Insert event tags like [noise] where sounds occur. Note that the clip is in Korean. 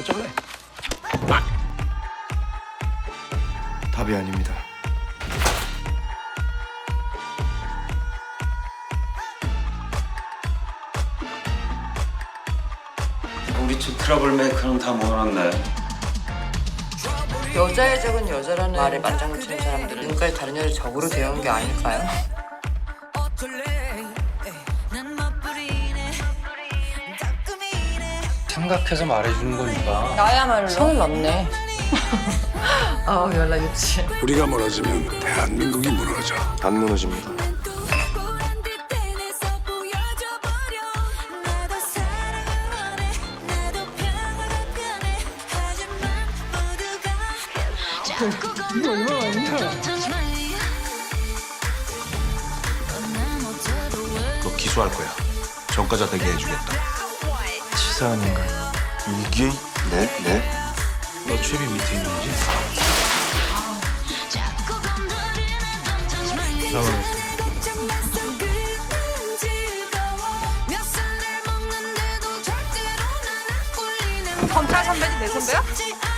어쩔래? 답이 아닙니다. 우리 집 트러블 메이커는 다 모아놨네. 여자의 적은 여자라는 말에 만장을 치는 사람들은 지금까지 다른 여자 적으로 대한 게 아닐까요? 생각해서 말해주는 거니까. 나야말로 손을 넣네. [laughs] 아우 연락 좋지. 우리가 멀어지면 대한민국이 무너져. 안 무너집니다. 너 기소할 거야. 전과자 되게 해주겠다. 치사 아닌가요? 이게? 네, 네. 너 최비 밑에 있는지? 검찰 선배지 내 선배야?